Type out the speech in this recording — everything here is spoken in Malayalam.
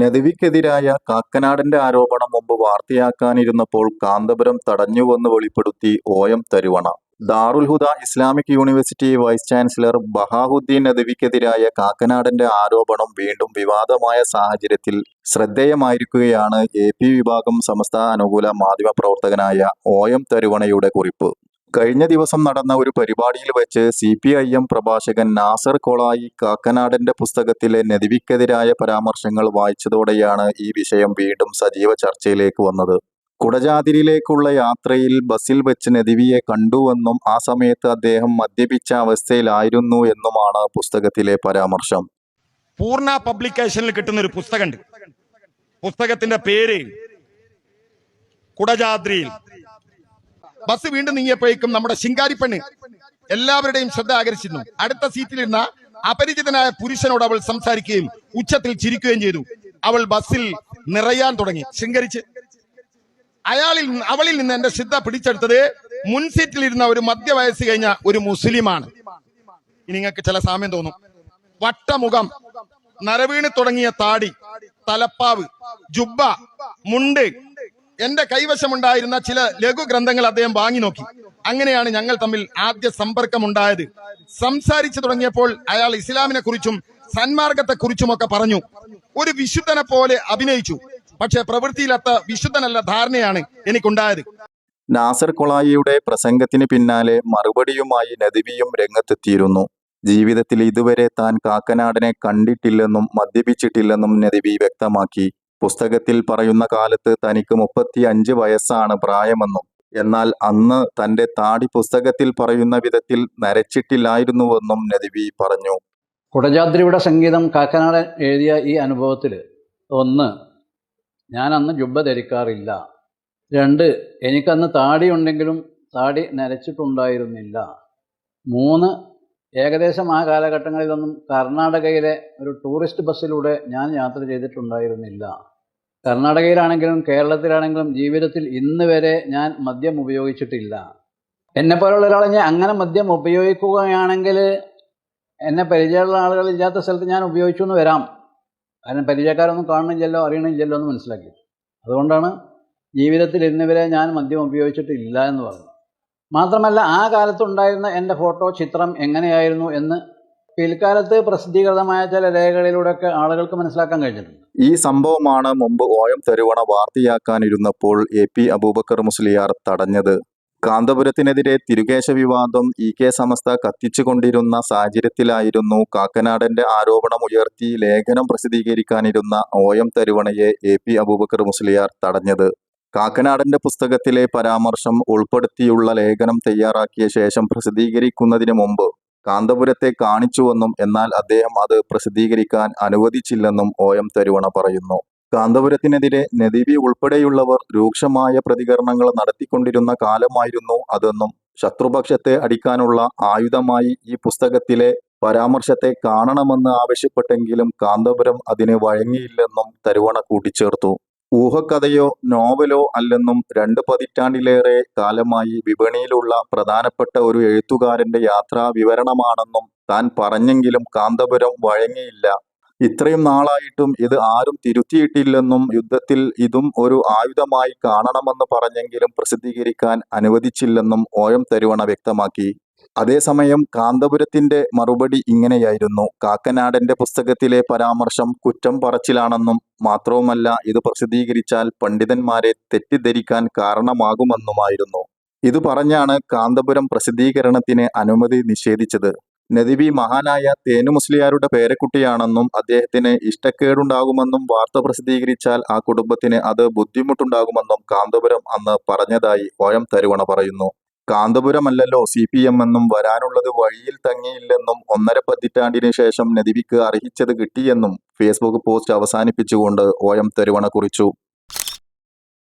നദവിക്കെതിരായ കാക്കനാടിന്റെ ആരോപണം മുമ്പ് വാർത്തയാക്കാനിരുന്നപ്പോൾ കാന്തപുരം തടഞ്ഞുവെന്ന് വെളിപ്പെടുത്തി O M Tharuvana. Darul Huda Islamic university vice chancellor Bahauddeen നദവിക്കെതിരായ കാക്കനാടിന്റെ ആരോപണം വീണ്ടും വിവാദമായ സാഹചര്യത്തിൽ ശ്രദ്ധേയമായിരിക്കുകയാണ് എ പി വിഭാഗം സമസ്ത അനുകൂല മാധ്യമപ്രവർത്തകനായ ഒ എം തരുവണയുടെ കുറിപ്പ്. കഴിഞ്ഞ ദിവസം നടന്ന ഒരു പരിപാടിയിൽ വെച്ച് സി പി ഐ എം പ്രഭാഷകൻ നാസർ കൊളായി കാക്കനാടന്റെ പുസ്തകത്തിലെ നദിവിക്കെതിരായ പരാമർശങ്ങൾ വായിച്ചതോടെയാണ് ഈ വിഷയം വീണ്ടും സജീവ ചർച്ചയിലേക്ക് വന്നത്. കുടജാതിരിയിലേക്കുള്ള യാത്രയിൽ ബസ്സിൽ വെച്ച് നദിവിയെ കണ്ടുവെന്നും ആ സമയത്ത് അദ്ദേഹം മദ്യപിച്ച അവസ്ഥയിലായിരുന്നു എന്നുമാണ് പുസ്തകത്തിലെ പരാമർശം. പൂർണ പബ്ലിക്കേഷനിൽ കിട്ടുന്ന ഒരു പുസ്തകമുണ്ട്. പുസ്തകത്തിന്റെ പേര് കുടജാദ്രിയിൽ ബസ് വീണ്ടും നീങ്ങിയപ്പോഴേക്കും നമ്മുടെ ശിങ്കാരിപ്പെണ്ണ് എല്ലാവരുടെയും ശ്രദ്ധ ആകർഷിക്കുന്നു അടുത്ത സീറ്റിലിരുന്ന അപരിചിതനായ പുരുഷനോട് അവൾ സംസാരിക്കുകയും ഉച്ചത്തിൽ ചിരിക്കുകയും ചെയ്തു. അവൾ ബസ്സിൽ നിറയാൻ തുടങ്ങി. ശൃംഗരിച്ച്. അയാളിൽ അവളിൽ നിന്ന് എന്റെ ശ്രദ്ധ പിടിച്ചെടുത്തത് മുൻ സീറ്റിലിരുന്ന ഒരു മധ്യവയസ്സ് കഴിഞ്ഞ ഒരു മുസ്ലിമാണ്. ഇനി നിങ്ങൾക്ക് ചില സാമ്യം തോന്നും. വട്ടമുഖം നരവീണ് തുടങ്ങിയ താടി തലപ്പാവ് ജുബ്ബ മുണ്ട് എന്റെ കൈവശമുണ്ടായിരുന്ന ചില ലഘു ഗ്രന്ഥങ്ങൾ അദ്ദേഹം വാങ്ങി നോക്കി. അങ്ങനെയാണ് ഞങ്ങൾ തമ്മിൽ ആദ്യ സമ്പർക്കമുണ്ടായത്. സംസാരിച്ചു തുടങ്ങിയപ്പോൾ അയാൾ ഇസ്ലാമിനെ കുറിച്ചും സന്മാർഗത്തെ കുറിച്ചുമൊക്കെ പറഞ്ഞു. ഒരു വിശുദ്ധനെ പോലെ അഭിനയിച്ചു. പക്ഷെ പ്രവൃത്തിയിലത്ത വിശുദ്ധനല്ല ധാരണയാണ് എനിക്കുണ്ടായത്. നാസർ കൊളായിയുടെ പ്രസംഗത്തിന് പിന്നാലെ മറുപടിയുമായി നദിവിയും രംഗത്തെത്തിയിരുന്നു. ജീവിതത്തിൽ ഇതുവരെ താൻ കാക്കനാടനെ കണ്ടിട്ടില്ലെന്നും മദ്യപിച്ചിട്ടില്ലെന്നും നദിവി വ്യക്തമാക്കി. പുസ്തകത്തിൽ പറയുന്ന കാലത്ത് തനിക്ക് മുപ്പത്തി അഞ്ച് വയസ്സാണ് പ്രായമെന്നും എന്നാൽ അന്ന് തന്റെ താടി പുസ്തകത്തിൽ പറയുന്ന വിധത്തിൽ നരച്ചിട്ടില്ലായിരുന്നുവെന്നും നദിവി പറഞ്ഞു. കുടജാദ്രിയുടെ സംഗീതം കാക്കനാടൻ എഴുതിയ ഈ അനുഭവത്തിൽ ഒന്ന് ഞാൻ അന്ന് ജുബ്ബ ധരിക്കാറില്ല. രണ്ട് എനിക്കന്ന് താടി ഉണ്ടെങ്കിലും താടി നരച്ചിട്ടുണ്ടായിരുന്നില്ല. മൂന്ന് ഏകദേശം ആ കാലഘട്ടങ്ങളിലൊന്നും കർണാടകയിലെ ഒരു ടൂറിസ്റ്റ് ബസ്സിലൂടെ ഞാൻ യാത്ര ചെയ്തിട്ടുണ്ടായിരുന്നില്ല. കർണാടകയിലാണെങ്കിലും കേരളത്തിലാണെങ്കിലും ജീവിതത്തിൽ ഇന്ന് വരെ ഞാൻ മദ്യം ഉപയോഗിച്ചിട്ടില്ല. എന്നെപ്പോലുള്ള ഒരാളെ ഞാൻ അങ്ങനെ മദ്യം ഉപയോഗിക്കുകയാണെങ്കിൽ എന്നെ പരിചയമുള്ള ആളുകൾ ഇല്ലാത്ത സ്ഥലത്ത് ഞാൻ ഉപയോഗിച്ചു എന്ന് വരാം. കാരണം പരിചയക്കാരൊന്നും കാണുന്നില്ലല്ലോ അറിയണില്ലല്ലോ എന്ന് മനസ്സിലാക്കി. അതുകൊണ്ടാണ് ജീവിതത്തിൽ ഇന്ന് വരെ ഞാൻ മദ്യം ഉപയോഗിച്ചിട്ടില്ല എന്ന് പറഞ്ഞത്. മാത്രമല്ല ആ കാലത്തുണ്ടായിരുന്ന എന്റെ ഫോട്ടോ ചിത്രം എങ്ങനെയായിരുന്നു എന്ന് പിൽക്കാലത്ത് പ്രസിദ്ധീകൃതമായ ചില രേഖകളിലൂടെയൊക്കെ ആളുകൾക്ക് മനസ്സിലാക്കാൻ കഴിഞ്ഞിട്ടുണ്ട്. ഈ സംഭവമാണ് മുമ്പ് ഓയം തെരുവണ വാർത്തയാക്കാനിരുന്നപ്പോൾ എ പി അബൂബക്കർ മുസ്ലിയാർ തടഞ്ഞത്. കാന്തപുരത്തിനെതിരെ തിരുകേശ വിവാദം ഇ കെ സമസ്ത കത്തിച്ചുകൊണ്ടിരുന്ന സാഹചര്യത്തിലായിരുന്നു കാക്കനാടന്റെ ആരോപണം ഉയർത്തി ലേഖനം പ്രസിദ്ധീകരിക്കാനിരുന്ന എം തരുവണയെ എ പി അബൂബക്കർ മുസ്ലിയാർ തടഞ്ഞത്. കാക്കനാടന്റെ പുസ്തകത്തിലെ പരാമർശം ഉൾപ്പെടുത്തിയുള്ള ലേഖനം തയ്യാറാക്കിയ ശേഷം പ്രസിദ്ധീകരിക്കുന്നതിന് മുമ്പ് കാന്തപുരത്തെ കാണിച്ചുവെന്നും എന്നാൽ അദ്ദേഹം അത് പ്രസിദ്ധീകരിക്കാൻ അനുവദിച്ചില്ലെന്നും ഒ എം തരുവണ പറയുന്നു. കാന്തപുരത്തിനെതിരെ നദീബി ഉൾപ്പെടെയുള്ളവർ രൂക്ഷമായ പ്രതികരണങ്ങൾ നടത്തിക്കൊണ്ടിരുന്ന കാലമായിരുന്നു അതെന്നും ശത്രുപക്ഷത്തെ അടിക്കാനുള്ള ആയുധമായി ഈ പുസ്തകത്തിലെ പരാമർശത്തെ കാണണമെന്ന് ആവശ്യപ്പെട്ടെങ്കിലും കാന്തപുരം അതിന് വഴങ്ങിയില്ലെന്നും തരുവണ കൂട്ടിച്ചേർത്തു. ഊഹക്കഥയോ നോവലോ അല്ലെന്നും രണ്ട് പതിറ്റാണ്ടിലേറെ കാലമായി വിപണിയിലുള്ള പ്രധാനപ്പെട്ട ഒരു എഴുത്തുകാരന്റെ യാത്രാ വിവരണമാണെന്നും താൻ പറഞ്ഞെങ്കിലും കാന്തപുരം വഴങ്ങിയില്ല. ഇത്രയും നാളായിട്ടും ഇത് ആരും തിരുത്തിയിട്ടില്ലെന്നും യുദ്ധത്തിൽ ഇതും ഒരു ആയുധമായി കാണണമെന്ന് പറഞ്ഞെങ്കിലും പ്രസിദ്ധീകരിക്കാൻ അനുവദിച്ചില്ലെന്നും ഓയം തരുവണ വ്യക്തമാക്കി. അതേസമയം കാന്തപുരത്തിന്റെ മറുപടി ഇങ്ങനെയായിരുന്നു. കാക്കനാടന്റെ പുസ്തകത്തിലെ പരാമർശം കുറ്റം പറച്ചിലാണെന്നും മാത്രവുമല്ല ഇത് പ്രസിദ്ധീകരിച്ചാൽ പണ്ഡിതന്മാരെ തെറ്റിദ്ധരിക്കാൻ കാരണമാകുമെന്നുമായിരുന്നു. ഇത് പറഞ്ഞാണ് കാന്തപുരം പ്രസിദ്ധീകരണത്തിന് അനുമതി നിഷേധിച്ചത്. നദിബി മഹാനായ തേനു മുസ്ലിയാരുടെ പേരക്കുട്ടിയാണെന്നും അദ്ദേഹത്തിന് ഇഷ്ടക്കേടുണ്ടാകുമെന്നും വാർത്ത പ്രസിദ്ധീകരിച്ചാൽ ആ കുടുംബത്തിന് അത് ബുദ്ധിമുട്ടുണ്ടാകുമെന്നും കാന്തപുരം അന്ന് പറഞ്ഞതായി ഓയം തരുവണ പറയുന്നു. കാന്തപുരമല്ലല്ലോ സി പി എം എന്നും വരാനുള്ളത് വഴിയിൽ തങ്ങിയില്ലെന്നും ഒന്നര പതിറ്റാണ്ടിന് ശേഷം നദിവിക്ക് അർഹിച്ചത് കിട്ടിയെന്നും ഫേസ്ബുക്ക് പോസ്റ്റ് അവസാനിപ്പിച്ചുകൊണ്ട് ഒ എം തെരുവണ കുറിച്ചു.